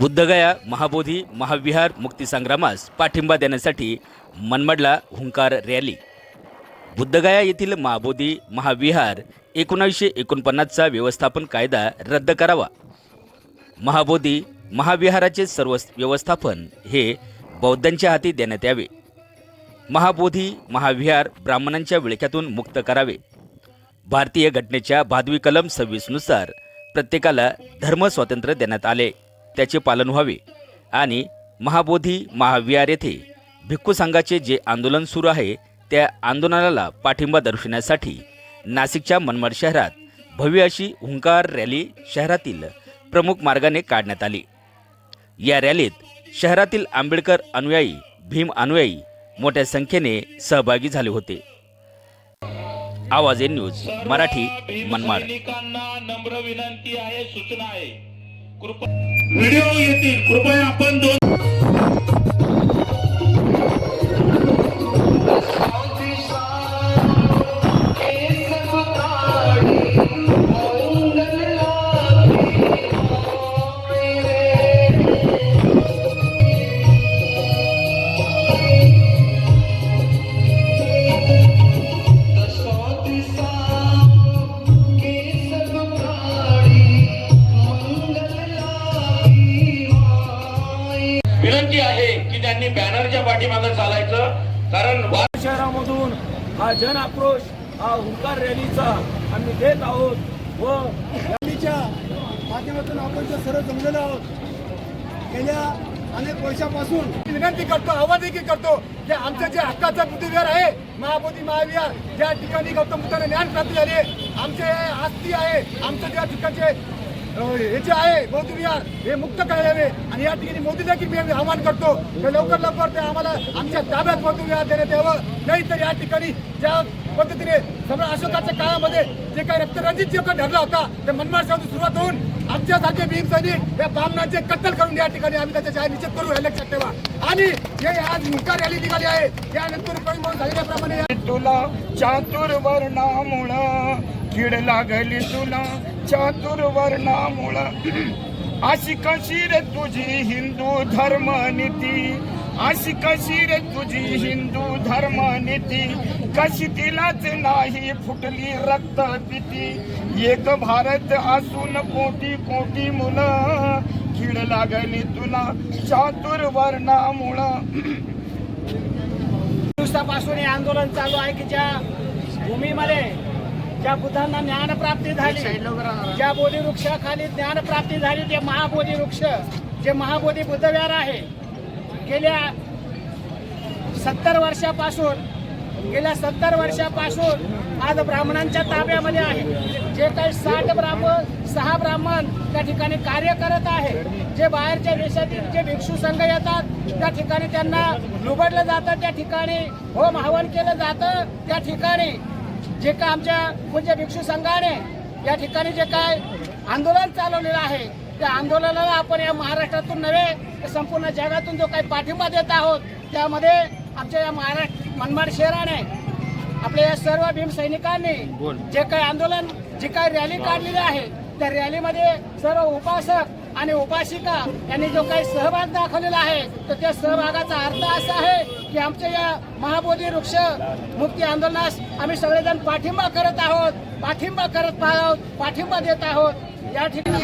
बुद्धगया महाबोधी महाविहार मुक्तीसंग्रामास पाठिंबा देण्यासाठी मनमाडला हुंकार रॅली. बुद्धगया येथील महाबोधी महाविहार एकोणावीसशे एकोणपन्नासचा व्यवस्थापन कायदा रद्द करावा. महाबोधी महाविहाराचे सर्व व्यवस्थापन हे बौद्धांच्या हाती देण्यात यावे. महाबोधी महाविहार ब्राह्मणांच्या विळख्यातून मुक्त करावे. भारतीय घटनेच्या भादवी कलम सव्वीसनुसार प्रत्येकाला धर्म स्वातंत्र्य देण्यात आले. त्याचे पालन व्हावे. आणि महाबोधी महाविहार येथे भिक्खू संघाचे जे आंदोलन सुरू आहे त्या आंदोलनाला पाठिंबा दर्शवण्यासाठी नाशिकच्या मनमाड शहरात भव्य अशी हुंकार रॅली शहरातील प्रमुख मार्गाने काढण्यात आली. या रॅलीत शहरातील आंबेडकर अनुयायी भीम अनुयायी मोठ्या संख्येने सहभागी झाले होते. आवाज ए न्यूज मराठी मनमाड. नम्र विनंती आहे सूचना आहे. कृपा व्हिडिओ येतील. कृपया आपण दोन विनंती आहे की त्यांनी बॅनरच्या पाठीमागे चालायचं कारण वा- शहरामधून हा जन आक्रोश हा हुंकार रॅलीचा आम्ही देत आहोत व रॅलीच्या माध्यमातून आपण जे सर्व जमलेलो आहोत गेल्या अनेक वर्षापासून विनंती करतो आवाज देखील करतो की आमचं जे हक्काचं बुद्धिविहार आहे महाबोधी महाविहार ज्या ठिकाणी गौतम बुद्धाने ज्ञान प्राप्ती झाली आमचे आस्ती आहे आमचं ज्या ठिकाणचे हे जे आहे बौद्ध विहार हे मुक्त करण्यात हवे. आणि या ठिकाणी मोदी देखील मी आवाहन करतो. की लवकर लवकर ते आम्हाला आमच्या ताब्यात बौद्ध विहार देण्यात यावं. नाही तर या ठिकाणी ज्या पद्धतीने सम्राट अशोकाच्या काळामध्ये जे काही रक्तरंजित जे काही ठरला होता ते मनमाड शहरातून सुरुवात होऊन आमच्यासारखे भीम सैनिक या बामणांचे कत्तल करून या ठिकाणी आम्ही त्याच्या जाहीर निश्चित करू हे लक्षात ठेवा. आणि जे आज मुका रॅली निघाली आहे. यानंतर कळून झालेल्याप्रमाणे तुला चातुर्वर्णामुळं कीड लागली तुला चातुर्वर्णामुळं. अशी कशी रे तुझी हिंदू धर्म नीती अशी कशी रे तुझी हिंदू धर्म नीती कशी तिलाच नाही फुटली रक्त पिती एक भारत असून कोटी कोटी मुलं. कीड लागली तुला चातुर्वर्णामुळं. दिवसापासून हे आंदोलन चालू आहे की ज्या भूमीमध्ये ज्या बुद्धांना ज्ञानप्राप्ती झाली ज्या बोधी वृक्षाखाली ज्ञानप्राप्ती झाली ते महाबोधी वृक्ष जे महाबोधी बुद्धविहार आहे गेल्या सत्तर वर्षापासून गेल्या सत्तर वर्षापासून आज ब्राह्मणांच्या ताब्यामध्ये आहे. जे काही साठ ब्राह्मण सहा ब्राह्मण त्या ठिकाणी कार्य करत आहे जे बाहेरच्या देशातील जे भिक्षू संघ येतात त्या ठिकाणी त्यांना लुबडलं जातं त्या ठिकाणी होम हवन केलं जातं त्या ठिकाणी जे काय आमच्या पूज्य भिक्षू संघाने या ठिकाणी जे काय आंदोलन चालवलेलं आहे त्या आंदोलनाला आपण या महाराष्ट्रातून नव्हे तर संपूर्ण जगातून जो काही पाठिंबा देत आहोत त्यामध्ये आमच्या या महाराष्ट्र मनमाड शहराने आपल्या या सर्व भीम सैनिकांनी जे काही आंदोलन जी काही रॅली काढलेली आहे त्या रॅलीमध्ये सर्व उपासक आणि उपासिका यांनी जो काही सहभाग दाखवलेला आहे तर त्या सहभागाचा अर्थ असा आहे की आमच्या या महाबोधी वृक्ष मुक्ती आंदोलनास आम्ही सगळेजण पाठिंबा करत आहोत पाठिंबा करत आहोत पाठिंबा देत आहोत. या ठिकाणी